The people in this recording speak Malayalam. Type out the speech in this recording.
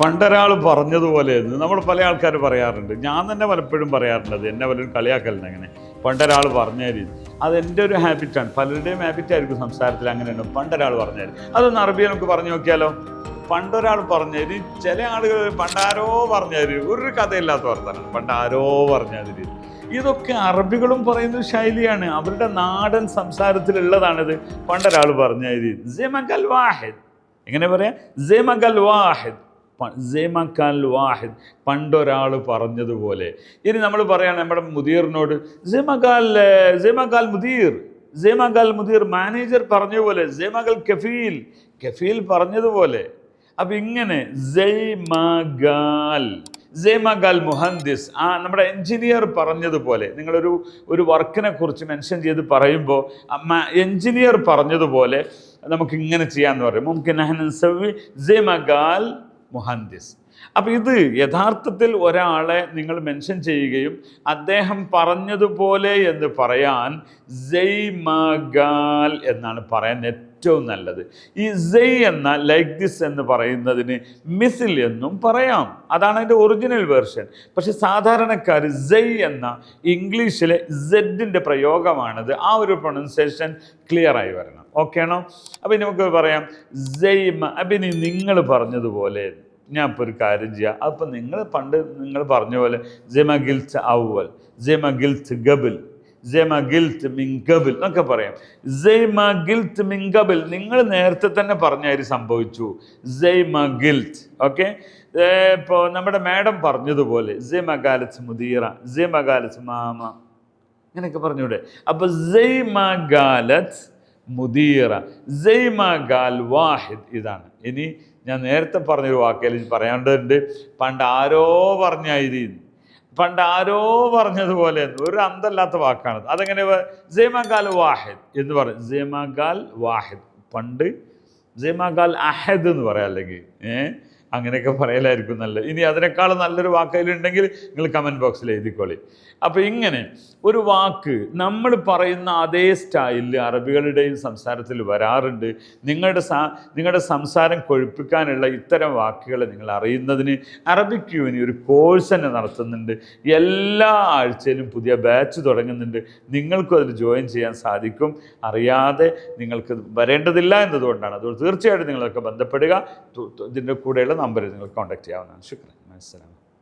പണ്ടൊരാൾ പറഞ്ഞതുപോലെ നമ്മൾ പല ആൾക്കാർ പറയാറുണ്ട്. ഞാൻ തന്നെ പലപ്പോഴും പറയാറുണ്ട് അത് എന്നെ പലരും കളിയാക്കലുണ്ട് അങ്ങനെ പണ്ടൊരാൾ പറഞ്ഞ രീതി അത് എന്റെ ഒരു ഹാബിറ്റാണ് പലരുടെയും ഹാബിറ്റായിരിക്കും സംസാരത്തിൽ അങ്ങനെയാണ് പണ്ടൊരാൾ പറഞ്ഞാൽ. അതൊന്ന് അറബിയെ നമുക്ക് പറഞ്ഞു നോക്കിയാലോ? പണ്ടൊരാൾ പറഞ്ഞതിന് ചില ആളുകൾ പണ്ടാരോ പറഞ്ഞതിന് ഒരു കഥയില്ലാത്ത വർത്തമാണ് പണ്ടാരോ പറഞ്ഞതിന് ഇതൊക്കെ അറബികളും പറയുന്ന ശൈലിയാണ്. അവരുടെ നാടൻ സംസാരത്തിലുള്ളതാണിത്. പണ്ടൊരാൾ പറഞ്ഞതിന് ജമകൽ വാഹിദ്. എങ്ങനെ പറയാം? വാഹിദ്. ജേമക്കാൽ വാഹിദ് പണ്ടൊരാൾ പറഞ്ഞതുപോലെ. ഇനി നമ്മൾ പറയുകയാണ് നമ്മുടെ മുദീറിനോട് ജേമകാൽ ജേമകാൽ മുദീർ ജേമകാൽ മുദീർ മാനേജർ പറഞ്ഞതുപോലെ ജേമകൽ കഫീൽ കഫീൽ പറഞ്ഞതുപോലെ. അപ്പം ഇങ്ങനെ ജെയ്മകാൽ ജേമഗാൽ മുഹന്ദിസ് ആ നമ്മുടെ എഞ്ചിനീയർ പറഞ്ഞതുപോലെ നിങ്ങളൊരു ഒരു വർക്കിനെ കുറിച്ച് മെൻഷൻ ചെയ്ത് പറയുമ്പോൾ എഞ്ചിനീയർ പറഞ്ഞതുപോലെ നമുക്ക് ഇങ്ങനെ ചെയ്യാമെന്ന് പറയും. മുംകിൻ സവി ജേമഗാൽ മുഹന്ദിസ് അപ്പോൾ ഇത് യഥാർത്ഥത്തിൽ ഒരാളെ നിങ്ങൾ മെൻഷൻ ചെയ്യുകയും അദ്ദേഹം പറഞ്ഞതുപോലെ എന്ന് പറയാൻ ജയ്മഗാൽ എന്നാണ് പറയാൻ ഏറ്റവും നല്ലത്. ഈ ജയ് എന്ന ലൈക്ക് ദിസ് എന്ന് പറയുന്നതിന് മിസിൽ എന്നും പറയാം. അതാണ് അതിന്റെ ഒറിജിനൽ വേർഷൻ പക്ഷെ സാധാരണക്കാർ ജയ് എന്ന ഇംഗ്ലീഷിലെ സെഡിന്റെ പ്രയോഗമാണത്. ആ ഒരു പ്രൊണൗൺസിയേഷൻ ക്ലിയർ ആയി വരണം. ഓക്കെ ആണോ? അപ്പം നമുക്ക് പറയാം. ജയ്മ അപ്പം ഇനി നിങ്ങൾ പറഞ്ഞതുപോലെ ഞാൻ ഇപ്പോൾ ഒരു കാര്യം ചെയ്യാം. അപ്പം നിങ്ങൾ പണ്ട് നിങ്ങൾ പറഞ്ഞ പോലെ ജെമ ഗിൽത്ത് അവൽ ജെമ ഗിൽത്ത് ഗബിൽ ജെമ ഗിൽത്ത് മിങ്കബിൽ എന്നൊക്കെ പറയാം. ജെയ്മ ഗിൽത്ത് മിങ്കബിൽ നിങ്ങൾ നേരത്തെ തന്നെ പറഞ്ഞ കാര്യം സംഭവിച്ചു. ജെയ്മ ഗിൽത്ത് ഓക്കെ ഇപ്പോൾ നമ്മുടെ മാഡം പറഞ്ഞതുപോലെ ജെമ ഗാലത്ത് മുദീറ ജെമ ഗാലത്ത് മാമ അങ്ങനെയൊക്കെ പറഞ്ഞൂടെ. അപ്പോൾ ജെയ്മ ഗാലത്ത് മുദീറ ജെയ്മ ഗാൽ വാഹിദ് ഇതാണ്. ഇനി ഞാൻ നേരത്തെ പറഞ്ഞൊരു വാക്കേൽ പറയാണ്ടുണ്ട് പണ്ട് ആരോ പറഞ്ഞായിരുന്നു. പണ്ട് ആരോ പറഞ്ഞതുപോലെ ഒരു അന്തല്ലാത്ത വാക്കാണ്. അതെങ്ങനെ ജേമഗാൽ വാഹിദ് എന്ന് പറയും. ജേമഗാൽ വാഹിദ്. പണ്ട് ജേമഗാൽ അഹദ് എന്ന് പറയാം അല്ലെങ്കിൽ. ഏഹ് അങ്ങനെയൊക്കെ പറയലായിരിക്കും നല്ലത്. ഇനി അതിനേക്കാളും നല്ലൊരു വാക്കതിലുണ്ടെങ്കിൽ നിങ്ങൾ കമന്റ് ബോക്സിൽ എഴുതിക്കോളി. അപ്പോൾ ഇങ്ങനെ ഒരു വാക്ക് നമ്മൾ പറയുന്ന അതേ സ്റ്റൈലിൽ അറബികളുടെയും സംസാരത്തിൽ വരാറുണ്ട്. നിങ്ങളുടെ നിങ്ങളുടെ സംസാരം കൊഴുപ്പിക്കാനുള്ള ഇത്തരം വാക്കുകൾ നിങ്ങൾ അറിയുന്നതിന് അറബിക് യൂനി ഒരു കോഴ്സ് തന്നെ നടത്തുന്നുണ്ട്. എല്ലാ ആഴ്ചയിലും പുതിയ ബാച്ച് തുടങ്ങുന്നുണ്ട്. നിങ്ങൾക്കും അതിൽ ജോയിൻ ചെയ്യാൻ സാധിക്കും. അറിയാതെ നിങ്ങൾക്ക് വരേണ്ടതില്ല എന്നതുകൊണ്ടാണ്. അതുകൊണ്ട് തീർച്ചയായിട്ടും നിങ്ങളൊക്കെ ബന്ധപ്പെടുക. ഇതിന്റെ കൂടെയുള്ള നമ്പറിൽ നിങ്ങൾ കോൺടാക്ട് ചെയ്യാവുന്നതാണ്. ശുക്രൻ. മനസ്സിലാവും